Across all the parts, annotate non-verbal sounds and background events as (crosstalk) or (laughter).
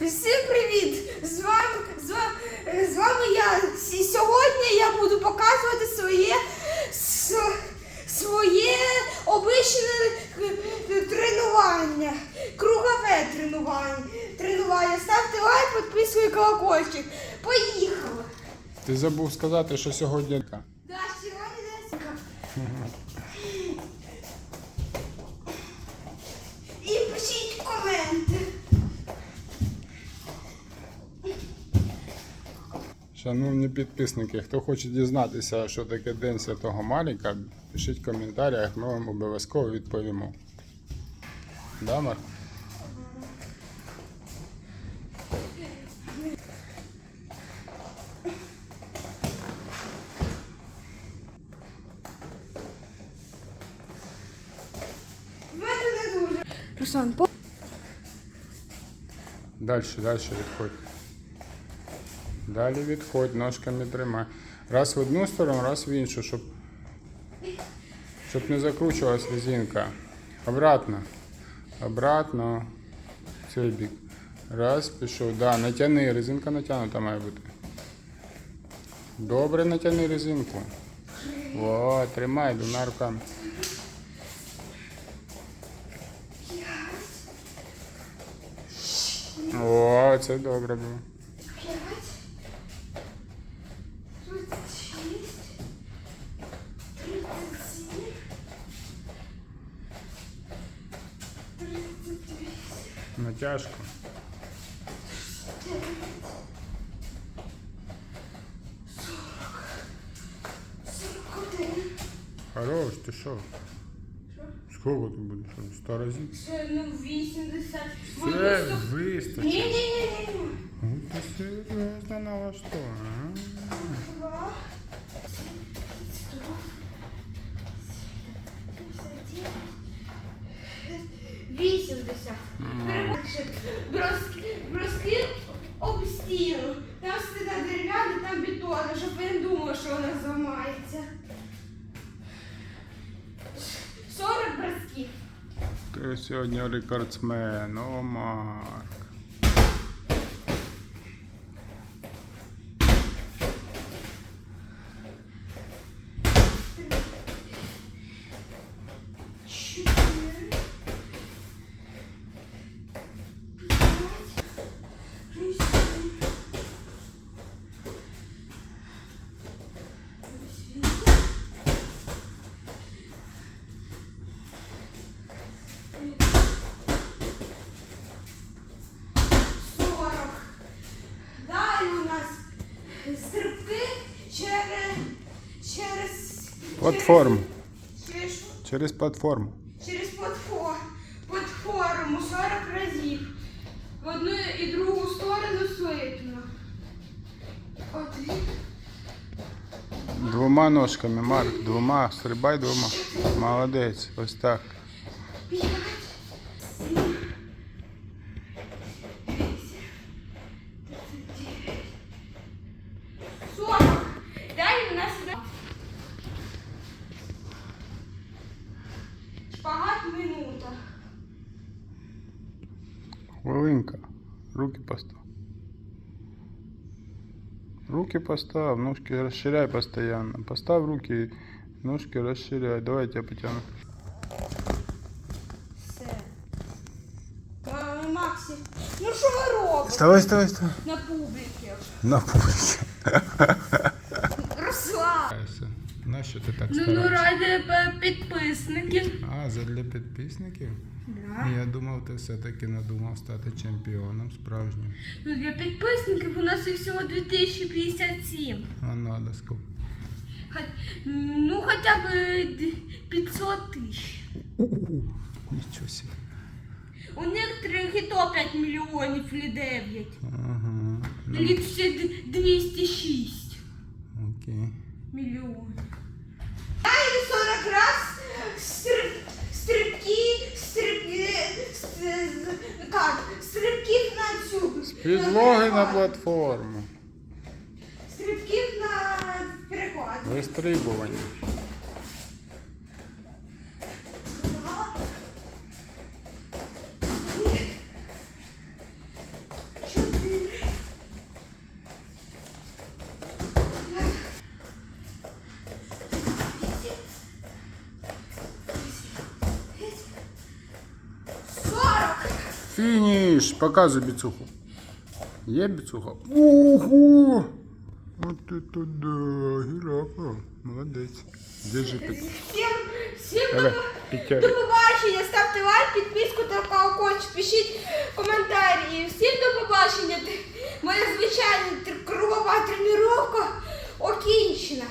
Всім привіт! З вами, з вами, з вами я. С- Сьогодні я буду показувати своє с- своє обичне е, тренування. Кругове тренування. Тренування. Ставте лайк, підписуй колокольчик. Поїхали! Ти забув сказати, що сьогодні. Да, сьогодні (laughs) Лесика. І пишіть коменти. Шановні підписники, хто хоче дізнатися, що таке День Святого Маріка, пишіть в коментарях, ми вам обов'язково відповімо. Да, Марк? Мене не дуже. Руслан, по... Далі, далі відходь. Далі відходь, ножками тримай. Раз в одну сторону, раз в іншу, щоб, щоб не закручувалась резинка. Обратно. Обратно. Цей бік. Раз, пішов. Да, натягни, резинка натягнута має бути. Добре натягни резинку. О, тримай двома руками. О, це добре було. Вісім. Натяжку. Сорок один. Хорош, ти що? Сколько ти будеш? Що, Сто разів? Це ну вісімдесят. Це вистачить. Ні-ні-ні. Ну, Ти серйозно налаштована. Два. Броски, об стіну. Там стіна дерев'яна, там бетонна, щоб я не думала, що вона зламається. 40 бросків. Ти сьогодні рекордсмен, о Марк. Чотири. П'ять. Вісім. Вісім. Сорок. Далі у нас стрибки через через Платформу. Через, що? Через платформу. через платформу, платформу 40 разів. В одну і другу сторону суетно. Один, Двома ножками, Марк, двома. Стрибай двома. Молодець. Ось так. п'ять, Хвилинка. Руки постав. Руки постав, ножки расширяй постоянно. Постав руки, ножки расширяй. Давай я тебя потяну. Все. Мама, Максі, ну що ви робите Вставай, вставай, вставай. на публіки? На публике. (laughs) Нащо ти так Ну, ну стараєшся? ради е, підписників. А, задля підписників? Да. Я думав, ти все-таки надумав стати чемпіоном справжнім. Ну, для підписників у нас їх всього 2057. А надо сколько? Хо- Ну, хоча б е, д- 500 тисяч. Нічого себе. У некоторих і то 5 мільйонів чи 9. Ага. Ну, Или ще д- 206 окей. мільйонів. Дай 40 раз стриб, стрибки, стрибки, как, стрибків на цю. Підлоги на платформу. Стрибків на переход. Вистрибування. Фініш! Показуй біцуху. Є біцуха? Ого! От це да, гірафа. Молодець. Держи під. Всім, всім Давай, до, підтягуй. до побачення. Ставте лайк, підписку та колокольчик, пишіть коментарі. Всім до побачення. Моя звичайна тр- кругова тренування окінчена.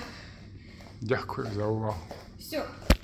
Дякую за увагу. Все.